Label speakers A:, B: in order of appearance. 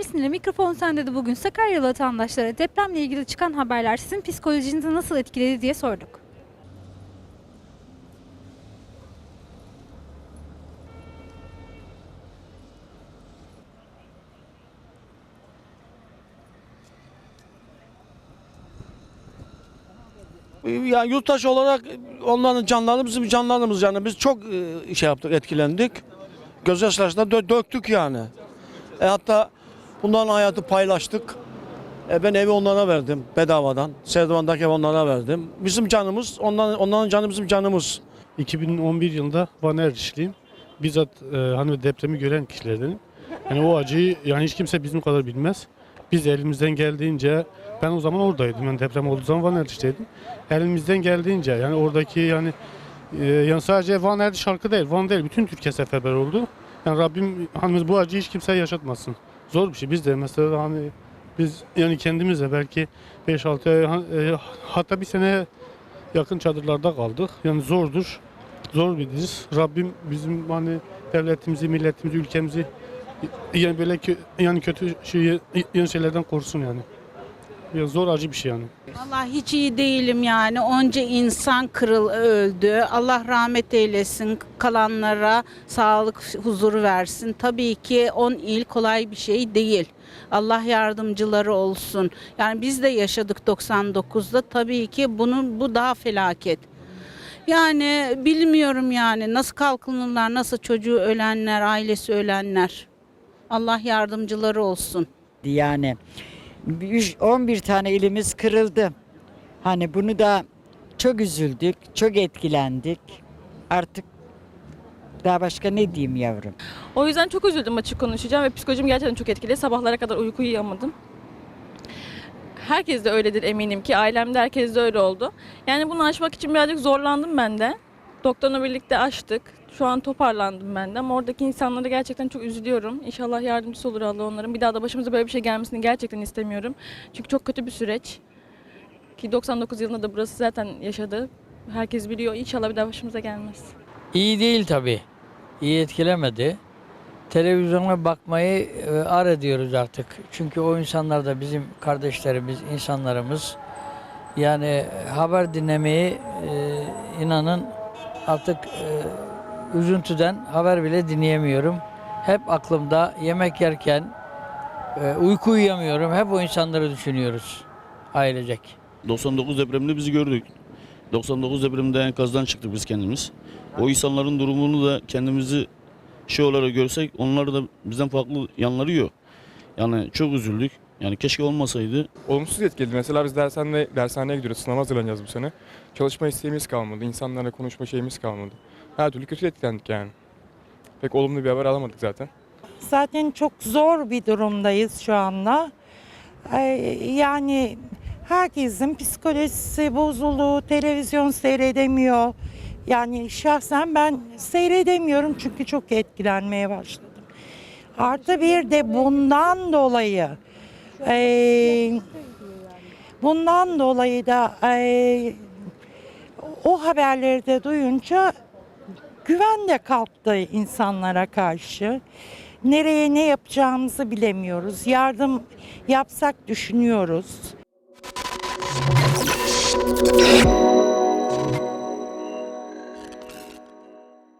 A: Mersin ile mikrofon sende de bugün Sakaryalı vatandaşlara depremle ilgili çıkan haberler sizin psikolojinizi nasıl etkiledi diye sorduk.
B: Ya yurttaş olarak onların canları bizim canlarımız yani biz çok e, şey yaptık etkilendik. Gözyaşlarına dö- döktük yani. E hatta bunların hayatı paylaştık. E ben evi onlara verdim bedavadan. Serdivan'daki evi onlara verdim. Bizim canımız onların, onların canı bizim canımız.
C: 2011 yılında Van Erdişliyim. Bizzat e, hani depremi gören kişilerdenim. Yani o acıyı yani hiç kimse bizim kadar bilmez. Biz elimizden geldiğince ben o zaman oradaydım. Yani deprem olduğu zaman Van Erdiş'teydim. Elimizden geldiğince yani oradaki yani e, yani sadece Van Erdiş halkı değil, Van değil bütün Türkiye seferber oldu. Yani Rabbim hani bu acıyı hiç kimseye yaşatmasın. Zor bir şey. Biz de mesela hani biz yani kendimiz de belki 5-6 ay e, hatta bir sene yakın çadırlarda kaldık. Yani zordur. Zor bir diz. Rabbim bizim hani devletimizi, milletimizi, ülkemizi yani böyle kö- yani kötü şey, yani şeylerden korusun yani. Ya zor acı bir şey yani.
D: Vallahi hiç iyi değilim yani. Onca insan kırıl öldü. Allah rahmet eylesin. Kalanlara sağlık huzuru versin. Tabii ki 10 il kolay bir şey değil. Allah yardımcıları olsun. Yani biz de yaşadık 99'da. Tabii ki bunun bu daha felaket. Yani bilmiyorum yani nasıl kalkınırlar, nasıl çocuğu ölenler, ailesi ölenler. Allah yardımcıları olsun.
E: Yani 11 tane ilimiz kırıldı. Hani bunu da çok üzüldük, çok etkilendik. Artık daha başka ne diyeyim yavrum?
F: O yüzden çok üzüldüm açık konuşacağım ve psikolojim gerçekten çok etkili. Sabahlara kadar uyku uyuyamadım. Herkes de öyledir eminim ki. Ailemde herkes de öyle oldu. Yani bunu aşmak için birazcık zorlandım ben de. Doktorla birlikte aştık. Şu an toparlandım ben de ama oradaki insanlara gerçekten çok üzülüyorum. İnşallah yardımcısı olur Allah onların. Bir daha da başımıza böyle bir şey gelmesini gerçekten istemiyorum. Çünkü çok kötü bir süreç. Ki 99 yılında da burası zaten yaşadı. Herkes biliyor. İnşallah bir daha başımıza gelmez.
G: İyi değil tabii. İyi etkilemedi. Televizyona bakmayı e, ar ediyoruz artık. Çünkü o insanlar da bizim kardeşlerimiz, insanlarımız. Yani haber dinlemeyi e, inanın artık e, üzüntüden haber bile dinleyemiyorum. Hep aklımda yemek yerken e, uyku uyuyamıyorum. Hep o insanları düşünüyoruz ailecek.
H: 99 depreminde bizi gördük. 99 depreminde enkazdan çıktık biz kendimiz. O insanların durumunu da kendimizi şey olarak görsek onlar da bizden farklı yanları yok. Yani çok üzüldük. Yani keşke olmasaydı.
I: olumsuz etkiledi. Mesela biz dershaneye, dershaneye gidiyoruz. Sınava hazırlanacağız bu sene. Çalışma isteğimiz kalmadı. insanlarla konuşma şeyimiz kalmadı. Her türlü kötü etkilendik yani. Pek olumlu bir haber alamadık zaten.
J: Zaten çok zor bir durumdayız şu anda. Yani herkesin psikolojisi bozuldu, televizyon seyredemiyor. Yani şahsen ben seyredemiyorum çünkü çok etkilenmeye başladım. Artı bir de bundan dolayı ee, bundan dolayı da ee, o haberleri de duyunca güven de kalktı insanlara karşı. Nereye ne yapacağımızı bilemiyoruz. Yardım yapsak düşünüyoruz.